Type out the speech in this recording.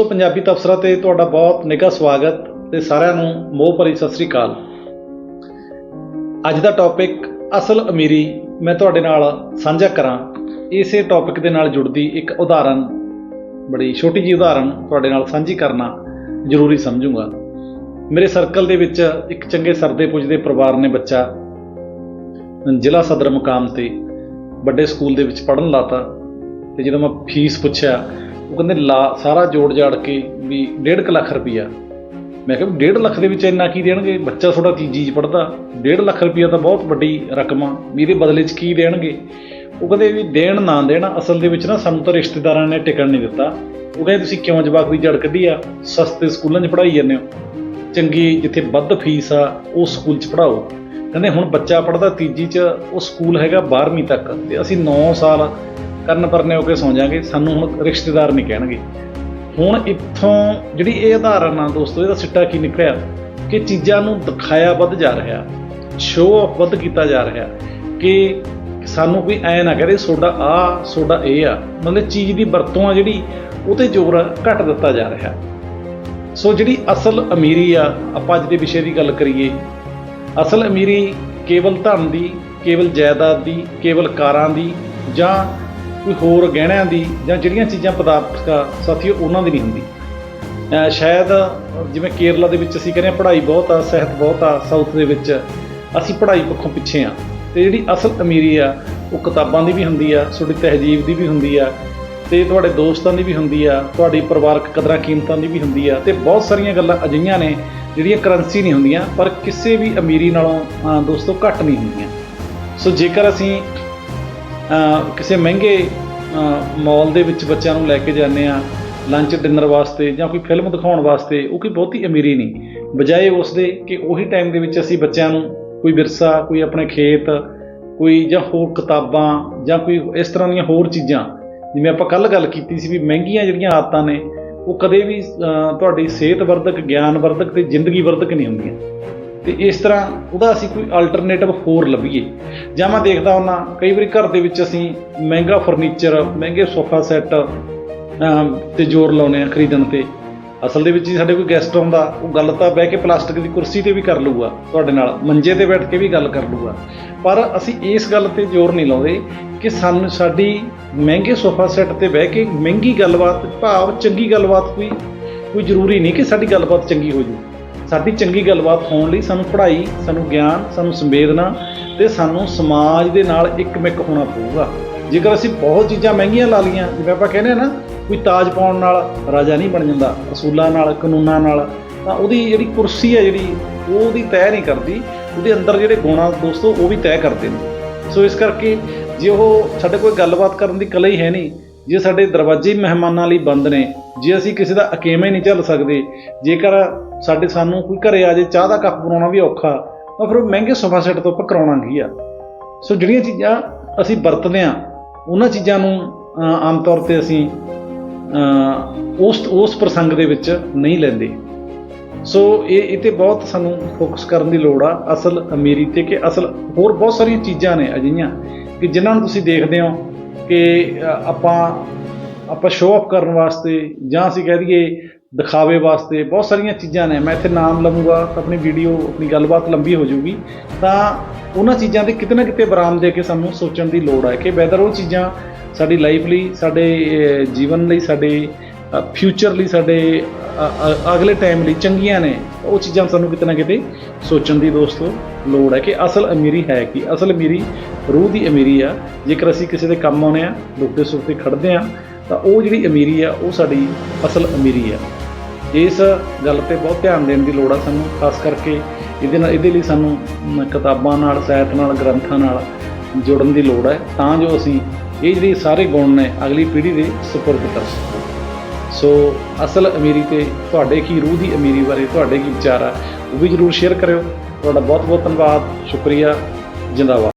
ਸੋ ਪੰਜਾਬੀ ਤਬਸਰਾ ਤੇ ਤੁਹਾਡਾ ਬਹੁਤ ਨਿੱਘਾ ਸਵਾਗਤ ਤੇ ਸਾਰਿਆਂ ਨੂੰ ਮੋਹ ਭਰੀ ਸਤਿ ਸ੍ਰੀ ਅਕਾਲ। ਅੱਜ ਦਾ ਟੌਪਿਕ ਅਸਲ ਅਮੀਰੀ, ਮੈਂ ਤੁਹਾਡੇ ਨਾਲ ਸਾਂਝਾ ਕਰਾਂ। ਇਸੇ ਟੌਪਿਕ ਦੇ ਨਾਲ ਜੁੜਦੀ ਇੱਕ ਉਦਾਹਰਨ, ਬੜੀ ਛੋਟੀ ਜਿਹੀ ਉਦਾਹਰਨ ਤੁਹਾਡੇ ਨਾਲ ਸਾਂਝੀ ਕਰਨਾ ਜ਼ਰੂਰੀ ਸਮਝੂੰਗਾ। ਮੇਰੇ ਸਰਕਲ ਦੇ ਵਿੱਚ ਇੱਕ ਚੰਗੇ ਸਰਦੇ ਪੁੱਜਦੇ ਪਰਿਵਾਰ ਨੇ ਬੱਚਾ। ਜ਼ਿਲ੍ਹਾ ਸਦਰ ਮੁਕਾਮ ਤੇ ਵੱਡੇ ਸਕੂਲ ਦੇ ਵਿੱਚ ਪੜ੍ਹਨ ਲਾਤਾ ਤੇ ਜਦੋਂ ਮੈਂ ਫੀਸ ਪੁੱਛਿਆ ਉਹ ਕਹਿੰਦੇ ਲਾ ਸਾਰਾ ਜੋੜ ਜਾੜ ਕੇ ਵੀ 1.5 ਲੱਖ ਰੁਪਈਆ। ਮੈਂ ਕਿਹਾ ਵੀ 1.5 ਲੱਖ ਦੇ ਵਿੱਚ ਇੰਨਾ ਕੀ ਦੇਣਗੇ? ਬੱਚਾ ਤੁਹਾਡਾ ਤੀਜੀ ਚ ਪੜਦਾ 1.5 ਲੱਖ ਰੁਪਈਆ ਤਾਂ ਬਹੁਤ ਵੱਡੀ ਰਕਮ ਆ। ਵੀ ਇਹਦੇ ਬਦਲੇ 'ਚ ਕੀ ਦੇਣਗੇ? ਉਹ ਕਹਿੰਦੇ ਵੀ ਦੇਣ ਨਾ ਦੇਣ, ਅਸਲ ਦੇ ਵਿੱਚ ਨਾ ਸਾਨੂੰ ਤਾਂ ਰਿਸ਼ਤੇਦਾਰਾਂ ਨੇ ਟਿਕਣ ਨਹੀਂ ਦਿੱਤਾ। ਉਹ ਕਹਿੰਦੇ ਤੁਸੀਂ ਕਿਉਂ ਜਵਾਕ ਦੀ ਜੜ ਕੱਢੀ ਆ? ਸਸਤੇ ਸਕੂਲਾਂ 'ਚ ਪੜਾਈ ਜਾਂਦੇ ਹੋ। ਚੰਗੀ ਜਿੱਥੇ ਵੱਧ ਫੀਸ ਆ ਉਹ ਸਕੂਲ 'ਚ ਪੜਾਓ ਕਹਿੰਦੇ ਹੁਣ ਬੱਚਾ ਪੜਦਾ ਤੀਜੀ 'ਚ, ਉਹ ਸਕੂਲ ਹੈਗਾ 12ਵੀਂ ਤੱਕ। ਤੇ ਅਸੀਂ 9 ਸਾਲ ਕਰਨ ਪਰਨੇ ਹੋ ਕੇ ਸੌਂ ਜਾਾਂਗੇ ਸਾਨੂੰ ਹੁਣ ਰਿਸ਼ਤੇਦਾਰ ਨਹੀਂ ਕਹਿਣਗੇ। ਹੁਣ ਇੱਥੋਂ ਜਿਹੜੀ ਇਹ ਉਦਾਹਰਨ ਆ ਦੋਸਤੋ, ਇਹਦਾ ਸਿੱਟਾ ਕੀ ਨਿਕਲਿਆ? ਕਿ ਚੀਜ਼ਾਂ ਨੂੰ ਦਿਖਾਇਆ ਵੱਧ ਜਾ ਰਿਹਾ ਸ਼ੋਅ ਆਫ ਵੱਧ ਕੀਤਾ ਜਾ ਰਿਹਾ, ਕਿ ਸਾਨੂੰ ਕੋਈ ਐ ਨਾ ਕਰੇ ਤੁਹਾਡਾ ਆ ਤੁਹਾਡਾ ਇਹ ਆ। ਮਤਲਬ ਚੀਜ਼ ਦੀ ਵਰਤੋਂ ਆ ਜਿਹੜੀ ਉਹ ਤੇ ਜ਼ੋਰ ਘੱਟ ਦਿੱਤਾ ਜਾ ਰਿਹਾ। ਸੋ ਜਿਹੜੀ ਅਸਲ ਅਮੀਰੀ ਆ, ਆਪਾਂ ਅੱਜ ਦੇ ਵਿਸ਼ੇ ਦੀ ਗੱਲ ਕਰੀਏ, ਅਸਲ ਅਮੀਰੀ ਕੇਵਲ ਧਨ ਦੀ, ਕੇਵਲ ਜਾਇਦਾਦ ਦੀ, ਕੇਵਲ ਕਾਰਾਂ ਦੀ ਜਾਂ ਕੋਈ ਹੋਰ ਗਹਿਣਿਆਂ ਦੀ ਜਾਂ ਜਿਹੜੀਆਂ ਚੀਜ਼ਾਂ ਪਦਾਰਥਕ ਸਾਥੀਓ, ਉਹਨਾਂ ਦੀ ਨਹੀਂ ਹੁੰਦੀ। ਸ਼ਾਇਦ ਜਿਵੇਂ ਕੇਰਲਾ ਦੇ ਵਿੱਚ ਅਸੀਂ ਕਹਿੰਦੇ ਹਾਂ ਪੜ੍ਹਾਈ ਬਹੁਤ ਆ, ਸਿਹਤ ਬਹੁਤ ਆ, ਸਾਊਥ ਦੇ ਵਿੱਚ ਅਸੀਂ ਪੜ੍ਹਾਈ ਪੱਖੋਂ ਪਿੱਛੇ ਆ। ਤੇ ਜਿਹੜੀ ਅਸਲ ਅਮੀਰੀ ਆ, ਉਹ ਕਿਤਾਬਾਂ ਦੀ ਵੀ ਹੁੰਦੀ ਆ, ਤੁਹਾਡੀ ਤਹਿਜੀਬ ਦੀ ਵੀ ਹੁੰਦੀ ਆ, ਤੇ ਤੁਹਾਡੇ ਦੋਸਤਾਂ ਦੀ ਵੀ ਹੁੰਦੀ ਆ, ਤੁਹਾਡੀ ਪਰਿਵਾਰਕ ਕਦਰਾਂ ਕੀਮਤਾਂ ਦੀ ਵੀ ਹੁੰਦੀ ਆ, ਤੇ ਬਹੁਤ ਸਾਰੀਆਂ ਗੱਲਾਂ ਅਜਿਹੀਆਂ ਨੇ ਜਿਹੜੀਆਂ ਕਰੰਸੀ ਨਹੀਂ ਹੁੰਦੀਆਂ, ਪਰ ਕਿਸੇ ਵੀ ਅਮੀਰੀ ਨਾਲੋਂ ਦੋਸਤੋ, ਘੱਟ ਨਹੀਂ ਹੁੰਦੀਆਂ। ਸੋ ਜੇਕਰ ਅਸੀਂ ਕਿਸੇ ਮਹਿੰਗੇ ਮਾਲ ਦੇ ਵਿੱਚ ਬੱਚਿਆਂ ਨੂੰ ਲੈ ਕੇ ਜਾਂਦੇ ਆ ਲੰਚ ਡਿਨਰ ਵਾਸਤੇ ਜਾਂ ਕੋਈ ਫਿਲਮ ਦਿਖਾਉਣ ਵਾਸਤੇ, ਉਹ ਕੋਈ ਬਹੁਤੀ ਅਮੀਰੀ ਨਹੀਂ। ਬਜਾਏ ਉਸ ਦੇ ਕਿ ਉਹੀ ਟਾਈਮ ਦੇ ਵਿੱਚ ਅਸੀਂ ਬੱਚਿਆਂ ਨੂੰ ਕੋਈ ਵਿਰਸਾ, ਕੋਈ ਆਪਣੇ ਖੇਤ, ਕੋਈ ਜਾਂ ਹੋਰ ਕਿਤਾਬਾਂ ਜਾਂ ਕੋਈ ਇਸ ਤਰ੍ਹਾਂ ਦੀਆਂ ਹੋਰ ਚੀਜ਼ਾਂ, ਜਿਵੇਂ ਆਪਾਂ ਕੱਲ ਗੱਲ ਕੀਤੀ ਸੀ ਵੀ ਮਹਿੰਗੀਆਂ ਜਿਹੜੀਆਂ ਆਦਤਾਂ ਨੇ, ਉਹ ਕਦੇ ਵੀ ਤੁਹਾਡੀ ਸਿਹਤ ਵਰਧਕ ਗਿਆਨ ਵਰਧਕ ਤੇ ਜ਼ਿੰਦਗੀ ਵਰਧਕ ਨਹੀਂ ਹੁੰਦੀਆਂ। ਤੇ ਇਸ ਤਰ੍ਹਾਂ ਉਹਦਾ ਅਸੀਂ ਕੋਈ ਅਲਟਰਨੇਟਿਵ ਹੋਰ ਲੱਭੀਏ। ਜਾਂ ਮੈਂ ਦੇਖਦਾ ਹੁੰਨਾ ਕਈ ਵਾਰੀ ਘਰ ਦੇ ਵਿੱਚ ਅਸੀਂ ਮਹਿੰਗਾ ਫਰਨੀਚਰ ਮਹਿੰਗੇ ਸੋਫਾ ਸੈੱਟ ਤੇ ਜ਼ੋਰ ਲਾਉਨੇ ਆ ਖਰੀਦਣ ਤੇ। ਅਸਲ ਦੇ ਵਿੱਚ ਜੀ ਸਾਡੇ ਕੋਈ ਗੈਸਟ ਆਉਂਦਾ, ਉਹ ਗੱਲ ਤਾਂ ਬਹਿ ਕੇ ਪਲਾਸਟਿਕ ਦੀ ਕੁਰਸੀ ਤੇ ਵੀ ਕਰ ਲੂਗਾ ਤੁਹਾਡੇ ਨਾਲ, ਮੰਜੇ ਤੇ ਬੈਠ ਕੇ ਵੀ ਗੱਲ ਕਰ ਲੂਗਾ ਪਰ ਅਸੀਂ ਇਸ ਗੱਲ ਤੇ ਜ਼ੋਰ ਨਹੀਂ ਲਾਉਂਦੇ ਕਿ ਸਾਨੂੰ ਸਾਡੀ ਮਹਿੰਗੇ ਸੋਫਾ ਸੈੱਟ ਤੇ ਬਹਿ ਕੇ ਮਹਿੰਗੀ ਗੱਲਬਾਤ, ਭਾਵ ਚੰਗੀ ਗੱਲਬਾਤ ਕੋਈ ਕੋਈ ਜ਼ਰੂਰੀ ਨਹੀਂ ਕਿ ਸਾਡੀ ਗੱਲਬਾਤ ਚੰਗੀ ਹੋ ਜੂ ਸਾਡੀ ਚੰਗੀ ਗੱਲਬਾਤ ਹੋਣ ਲਈ ਸਾਨੂੰ ਪੜ੍ਹਾਈ, ਸਾਨੂੰ ਗਿਆਨ, ਸਾਨੂੰ ਸੰਵੇਦਨਾ ਤੇ ਸਾਨੂੰ ਸਮਾਜ ਦੇ ਨਾਲ ਇੱਕਮਿਕ ਹੋਣਾ ਪਊਗਾ। ਜੇਕਰ ਅਸੀਂ ਬਹੁਤ ਚੀਜ਼ਾਂ ਮਹਿੰਗੀਆਂ ਲਾ ਲਈਆਂ, ਜਿਵੇਂ ਆਪਾਂ ਕਹਿੰਦੇ ਆ ਨਾ, ਕੋਈ ਤਾਜ ਪਾਉਣ ਨਾਲ ਰਾਜਾ ਨਹੀਂ ਬਣ ਜਾਂਦਾ ਅਸੂਲਾਂ ਨਾਲ, ਕਾਨੂੰਨਾਂ ਨਾਲ, ਤਾਂ ਉਹਦੀ ਜਿਹੜੀ ਕੁਰਸੀ ਹੈ ਜਿਹੜੀ, ਉਹ ਉਹਦੀ ਤੈਅ ਨਹੀਂ ਕਰਦੀ, ਉਹਦੇ ਅੰਦਰ ਜਿਹੜੇ ਗੁਣਾ ਦੋਸਤੋ, ਉਹ ਵੀ ਤੈਅ ਕਰਦੇ ਨੇ। ਸੋ ਇਸ ਕਰਕੇ ਜੇ ਉਹ ਸਾਡੇ ਕੋਈ ਗੱਲਬਾਤ ਕਰਨ ਦੀ ਕਲਾ ਹੀ ਹੈ ਨਹੀਂ ਜੇ ਸਾਡੇ ਦਰਵਾਜ਼ੇ ਮਹਿਮਾਨਾਂ ਲਈ ਬੰਦ ਨੇ, ਜੇ ਅਸੀਂ ਕਿਸੇ ਦਾ ਅਕੇਮਾ ਹੀ ਨਹੀਂ ਝੱਲ ਸਕਦੇ, ਜੇਕਰ ਸਾਡੇ ਸਾਨੂੰ ਕੋਈ ਘਰੇ ਆ ਜੇ ਚਾਹ ਦਾ ਕੱਪ ਬਣਾਉਣਾ ਵੀ ਔਖਾ, ਤਾਂ ਫਿਰ ਉਹ ਮਹਿੰਗੇ ਸੋਫਾ ਸੈੱਟ ਤੋਂ ਆਪਾਂ ਕਰਾਉਣਾ ਕੀ ਆ? ਸੋ ਜਿਹੜੀਆਂ ਚੀਜ਼ਾਂ ਅਸੀਂ ਵਰਤਦੇ ਆ ਉਹਨਾਂ ਚੀਜ਼ਾਂ ਨੂੰ ਆਮ ਤੌਰ ਤੇ ਅਸੀਂ ਉਸ ਉਸ ਪ੍ਰਸੰਗ ਦੇ ਵਿੱਚ ਨਹੀਂ ਲੈਂਦੇ। ਸੋ ਇਹ ਇਹ ਤੇ ਬਹੁਤ ਸਾਨੂੰ ਫੋਕਸ ਕਰਨ ਦੀ ਲੋੜ ਆ, ਅਸਲ ਅਮੀਰੀ ਤੇ ਕਿ ਅਸਲ ਹੋਰ ਬਹੁਤ ਸਾਰੀਆਂ ਚੀਜ਼ਾਂ ਨੇ ਅਜਿਹੀਆਂ ਕਿ ਜਿਨ੍ਹਾਂ ਨੂੰ ਤੁਸੀਂ ਦੇਖਦੇ ਹੋ ਕਿ ਆਪਾਂ ਆਪਾਂ ਸ਼ੋਅ ਆਫ ਕਰਨ ਵਾਸਤੇ ਜਾਂ ਅਸੀਂ ਕਹਿ ਦਈਏ ਦਿਖਾਵੇ ਵਾਸਤੇ ਬਹੁਤ ਸਾਰੀਆਂ ਚੀਜ਼ਾਂ ਨੇ। ਮੈਂ ਇੱਥੇ ਨਾਮ ਲਵਾਂਗਾ ਤਾਂ ਆਪਣੀ ਵੀਡੀਓ ਆਪਣੀ ਗੱਲਬਾਤ ਲੰਬੀ ਹੋ ਜਾਊਗੀ। ਤਾਂ ਉਹਨਾਂ ਚੀਜ਼ਾਂ ਦੇ ਕਿਤੇ ਨਾ ਕਿਤੇ ਬਰਾਮ ਦੇ ਕੇ ਸਾਨੂੰ ਸੋਚਣ ਦੀ ਲੋੜ ਹੈ ਕਿ ਵੈਦਰ ਉਹ ਚੀਜ਼ਾਂ ਸਾਡੀ ਲਾਈਫ ਲਈ, ਸਾਡੇ ਜੀਵਨ ਲਈ, ਸਾਡੇ ਫਿਊਚਰ ਲਈ, ਸਾਡੇ ਅਗਲੇ ਟਾਈਮ ਲਈ ਚੰਗੀਆਂ ਨੇ। ਉਹ ਚੀਜ਼ਾਂ ਸਾਨੂੰ ਕਿਤੇ ਨਾ ਕਿਤੇ ਸੋਚਣ ਦੀ ਦੋਸਤੋ ਲੋੜ ਹੈ ਕਿ ਅਸਲ ਅਮੀਰੀ ਹੈ ਕਿ? ਅਸਲ ਅਮੀਰੀ ਰੂਹ ਦੀ ਅਮੀਰੀ ਆ। ਜੇਕਰ ਅਸੀਂ ਕਿਸੇ ਦੇ ਕੰਮ ਆਉਨੇ ਆ ਦੁੱਖ ਦੇ ਸੁੱਖ ਤੇ ਖੜਦੇ ਆ, ਤਾਂ ਉਹ ਜਿਹੜੀ ਅਮੀਰੀ ਆ, ਉਹ ਸਾਡੀ ਅਸਲ ਅਮੀਰੀ ਆ। ਇਸ ਗੱਲ ਤੇ ਬਹੁਤ ਧਿਆਨ ਦੇਣ ਦੀ ਲੋੜ ਆ ਸਾਨੂੰ, ਖਾਸ ਕਰਕੇ ਇਹਦੇ ਨਾਲ, ਇਹਦੇ ਲਈ ਸਾਨੂੰ ਕਿਤਾਬਾਂ ਨਾਲ, ਸਾਹਿਤ ਨਾਲ, ਗ੍ਰੰਥਾਂ ਨਾਲ ਜੁੜਨ ਦੀ ਲੋੜ ਹੈ। ਤਾਂ ਜੋ ਅਸੀਂ ਇਹ ਜਿਹੜੇ ਸਾਰੇ ਗੁਣ ਨੇ ਅਗਲੀ ਪੀੜ੍ਹੀ ਦੇ ਸਪੁਰਦ ਕਰ ਸਕੀਏ। ਸੋ ਅਸਲ ਅਮੀਰੀ ਤੇ ਤੁਹਾਡੇ ਕੀ ਰੂਹ ਦੀ ਅਮੀਰੀ ਬਾਰੇ ਤੁਹਾਡੇ ਕੀ ਵਿਚਾਰ ਆ, ਉਹ ਵੀ ਜਰੂਰ ਸ਼ੇਅਰ ਕਰਿਓ। ਤੁਹਾਡਾ ਬਹੁਤ ਬਹੁਤ ਧੰਨਵਾਦ, ਸ਼ੁਕਰੀਆ, ਜਿੰਦਾਬਾਦ।